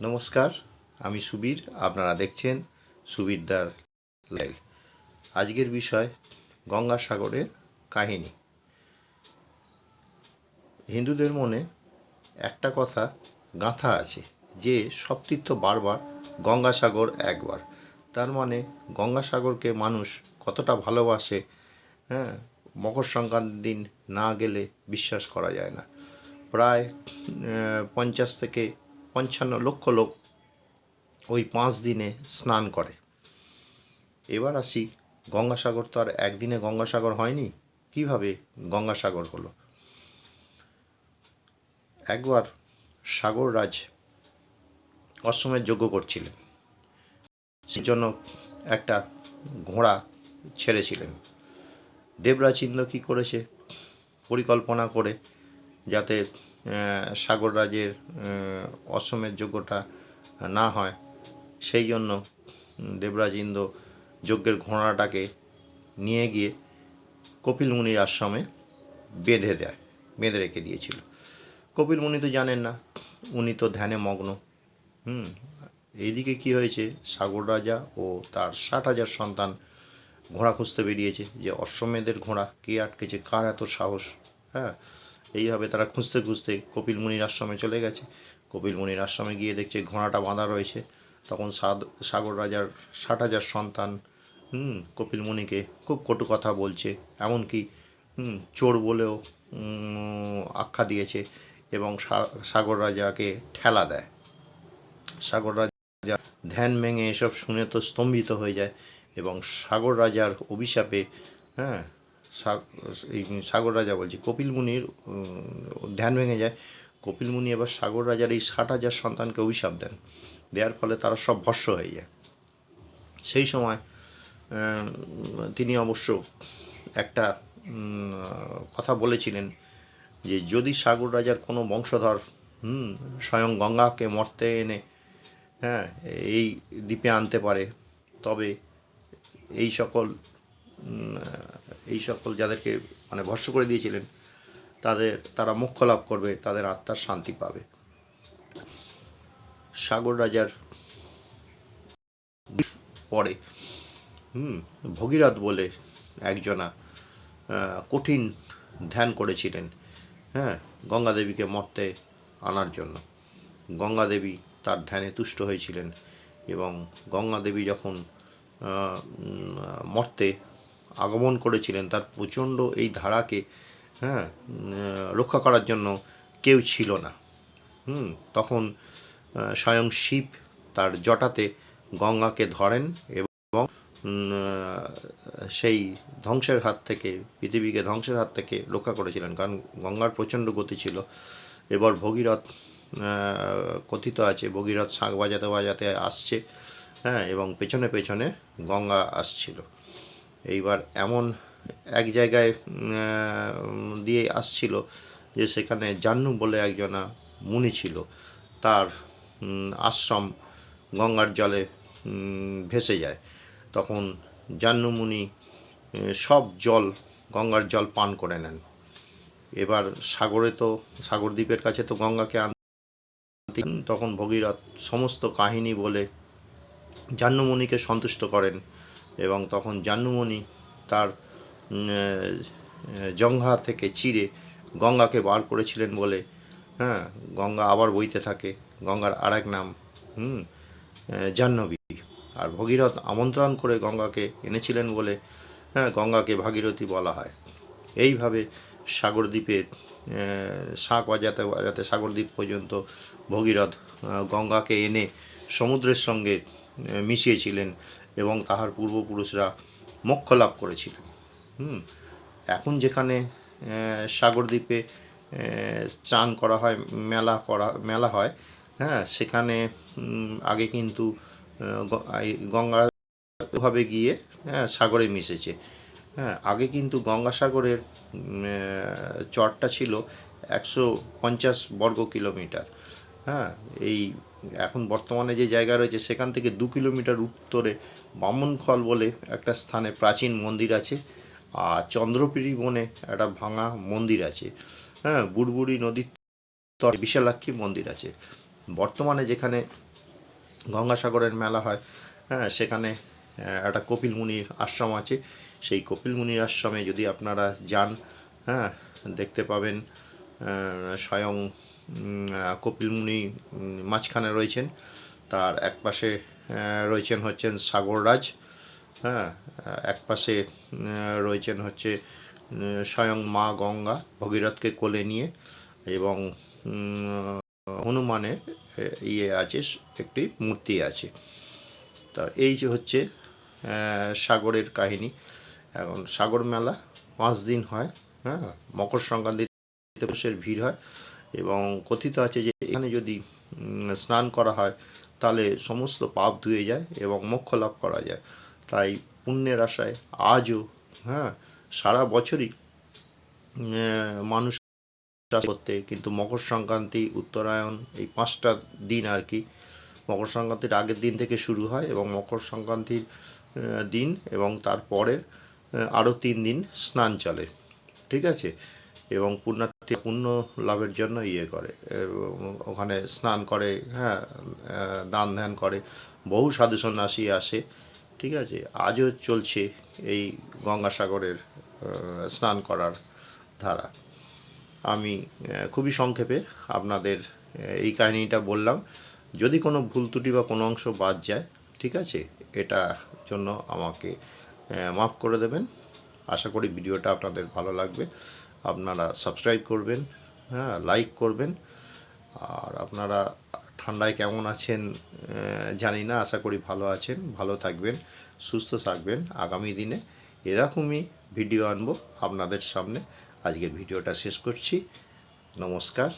নমস্কার, আমি সুবীর, আপনারা দেখছেন সুবীরদার লাইভ আজকের বিষয় গঙ্গাসাগরের কাহিনী। হিন্দুদের মনে একটা কথা গাঁথা আছে যে সব তীর্থ বারবার গঙ্গাসাগর একবার। তার মানে গঙ্গাসাগরকে মানুষ কতটা ভালোবাসে হ্যাঁ মকর সংক্রান্তির দিন না গেলে বিশ্বাস করা যায় না। প্রায় পঞ্চাশ থেকে পঞ্চান্ন লক্ষ লোক ওই পাঁচ দিনে স্নান করে। এবার আসি গঙ্গাসাগর তো আর একদিনে গঙ্গাসাগর হয়নি, কীভাবে গঙ্গাসাগর হলো? একবার সাগররাজ অশ্বমের যজ্ঞ করছিলেন। সেই জন্য একটা ঘোড়া ছেড়েছিলেন। দেবরাজ ইন্দ্র কী করেছে? পরিকল্পনা করে যাতে সাগররাজের অশ্বমের যোগ্যটা না হয়। সেই জন্য দেবরাজ ইন্দ্র যজ্ঞের ঘোড়াটাকে নিয়ে গিয়ে কপিল মুনির আশ্রমে বেঁধে দেয়, বেঁধে রেখে দিয়েছিল। কপিল মুনি তো জানেন না, উনি তো ধ্যানে মগ্ন। হুম, এইদিকে কি হয়েছে? সাগর রাজা ও তার ষাট হাজার সন্তান ঘোড়া খুঁজতে বেরিয়েছে যে অশ্বমেধের ঘোড়া কে আটকেছে, কার এত সাহস? হ্যাঁ এইভাবে তারা খুঁজতে খুঁজতে কপিল মুনির আশ্রমে চলে গেছে। কপিল মুনির আশ্রমে গিয়ে দেখছে ঘোড়াটা বাঁধা রয়েছে। তখন সাদ, সাগর রাজার ষাট হাজার সন্তান, হুম, কপিল মুনিকে খুব কটু কথা বলছে। এমনকি, হুম, চোর বলেও আখ্যা দিয়েছে এবং সাগর রাজাকে ঠেলা দেয়। সাগর রাজা ধ্যান ভেঙে এসব শুনে তো স্তম্ভিত হয়ে যায় এবং সাগর রাজার অভিশাপে হ্যাঁ সাগর রাজা বলছি, কপিল মুনির ধ্যান ভেঙে যায়। কপিল মুনি এবার সাগর রাজার এই ষাট হাজার সন্তানকে অভিশাপ দেন। দেওয়ার ফলে তারা সব ভস্য হয়ে যায়। সেই সময় তিনি অবশ্য একটা কথা বলেছিলেন যে, যদি সাগর রাজার কোনো বংশধর, হুম, স্বয়ং গঙ্গাকে মর্তে এনে হ্যাঁ এই দ্বীপে আনতে পারে, তবে এই সকল এই সকল যাদেরকে মানে ভস্য করে দিয়েছিলেন, তাদের, তারা মোক্ষ লাভ করবে, তাদের আত্মার শান্তি পাবে। সাগর রাজার পরে, হুম, ভগীরথ বলে একজনা কঠিন ধ্যান করেছিলেন হ্যাঁ গঙ্গা দেবীকে মর্তে আনার জন্য। গঙ্গা দেবী তার ধ্যানে তুষ্ট হয়েছিলেন এবং গঙ্গা দেবী যখন মর্তে আগমন করেছিলেন, তার প্রচণ্ড এই ধারাকে হ্যাঁ রক্ষা করার জন্য কেউ ছিল না। হুম, তখন স্বয়ং শিব তার জটাতে গঙ্গাকে ধরেন এবং সেই ধ্বংসের হাত থেকে, পৃথিবীকে ধ্বংসের হাত থেকে রক্ষা করেছিলেন। কারণ গঙ্গার প্রচণ্ড গতি ছিল। এবার ভগীরথ কথিত আছে, ভগীরথ শাঁখ বাজাতে বাজাতে আসছে হ্যাঁ এবং পেছনে পেছনে গঙ্গা আসছিল। এইবার এমন এক জায়গায় দিয়ে আসছিল যে সেখানে জান্নু বলে একজনা মুনি ছিল। তার আশ্রম গঙ্গার জলে ভেসে যায়। তখন জান্নু মুনি সব জল গঙ্গার জল পান করে নেন। এবার সাগরে তো সাগর দ্বীপের কাছে তো গঙ্গাকে আনতে তখন ভগীরথ সমস্ত কাহিনী বলে জাহ্নমণিকে সন্তুষ্ট করেন। এবং তখন জাহ্নমণি তার জঙ্ঘা থেকে চিরে গঙ্গাকে বার করেছিলেন বলে হ্যাঁ গঙ্গা আবার বইতে থাকে, গঙ্গার আরেক নাম, হুম জাহ্নবী। আর ভগীরথ আমন্ত্রণ করে গঙ্গাকে এনেছিলেন বলে হ্যাঁ গঙ্গাকে ভাগীরথী বলা হয়। এইভাবে সাগরদ্বীপে শাঁখ বাজাতে বাজাতে সাগরদ্বীপ পর্যন্ত ভগীরথ গঙ্গাকে এনে সমুদ্রের সঙ্গে মিশিয়েছিলেন। এবং তাহার পূর্বপুরুষরা মোক্ষ লাভ করেছিলেন। হুম এখন যেখানে সাগরদ্বীপে স্নান করা হয় মেলা করা মেলা হয় হ্যাঁ সেখানে আগে কিন্তু আহ, গ- এই গঙ্গা গিয়ে হ্যাঁ সাগরে মিশেছে। হ্যাঁ আগে কিন্তু গঙ্গাসাগরের চরটা ছিল একশো পঞ্চাশ বর্গ কিলোমিটার। হ্যাঁ এই এখন বর্তমানে যে জায়গা রয়েছে, সেখান থেকে দু কিলোমিটার উত্তরে বামনখল বলে একটা স্থানে প্রাচীন মন্দির আছে, আর চন্দ্রপিড়ি বনে একটা ভাঙা মন্দির আছে। হ্যাঁ বুড়বুড়ি নদীর তটে বিশালাক্ষী মন্দির আছে। বর্তমানে যেখানে গঙ্গাসাগরের মেলা হয় হ্যাঁ সেখানে একটা কপিল মুনির আশ্রম আছে। সেই কপিল মুনির আশ্রমে যদি আপনারা যান হ্যাঁ দেখতে পাবেন স্বয়ং কপিল মুনি মাঝখানে রয়েছেন। তার এক পাশে রয়েছেন হচ্ছেন সাগররাজ হ্যাঁ এক পাশে রয়েছেন হচ্ছে স্বয়ং মা গঙ্গা, ভগীরথকে কোলে নিয়ে এবং হনুমানের ইয়ে আছে, একটি মূর্তি আছে। তা এই যে হচ্ছে সাগরের কাহিনী। এখন সাগর মেলা পাঁচ দিন হয় হ্যাঁ মকর সংক্রান্তিতে মানুষের ভিড় হয় এবং কথিত আছে যে এখানে যদি স্নান করা হয় তাহলে সমস্ত পাপ ধুয়ে যায় এবং মোক্ষ লাভ করা যায়। তাই পুণ্যের আশায় আজও হ্যাঁ সারা বছরই মানুষ চাষ করতে, কিন্তু মকর সংক্রান্তি, উত্তরায়ণ, এই পাঁচটা দিন আর কি, মকর সংক্রান্তির আগের দিন থেকে শুরু হয় এবং মকর সংক্রান্তির দিন এবং তারপরের, আরও তিন দিন স্নান চলে। ঠিক আছে? এবং পুণ্যার্থী পুণ্য লাভের জন্য ইয়ে করে ওখানে স্নান করে হ্যাঁ দান ধ্যান করে। বহু সাধু সন্ন্যাসী আসে, ঠিক আছে? আজও চলছে এই গঙ্গাসাগরের স্নান করার ধারা। আমি খুবই সংক্ষেপে আপনাদের এই কাহিনিটা বললাম। যদি কোনো ভুল ত্রুটি বা কোনো অংশ বাদ যায়, ঠিক আছে? এটা জন্য আমাকে মাফ করে দেবেন। আশা করি ভিডিওটা আপনাদের ভালো লাগবে। আপনারা সাবস্ক্রাইব করবেন হ্যাঁ লাইক করবেন। আর আপনারা ঠান্ডায় কেমন আছেন জানি না, আশা করি ভালো আছেন, ভালো থাকবেন, সুস্থ থাকবেন। আগামী দিনে এরকমই ভিডিও আনব আপনাদের সামনে। আজকের ভিডিওটা শেষ করছি। নমস্কার।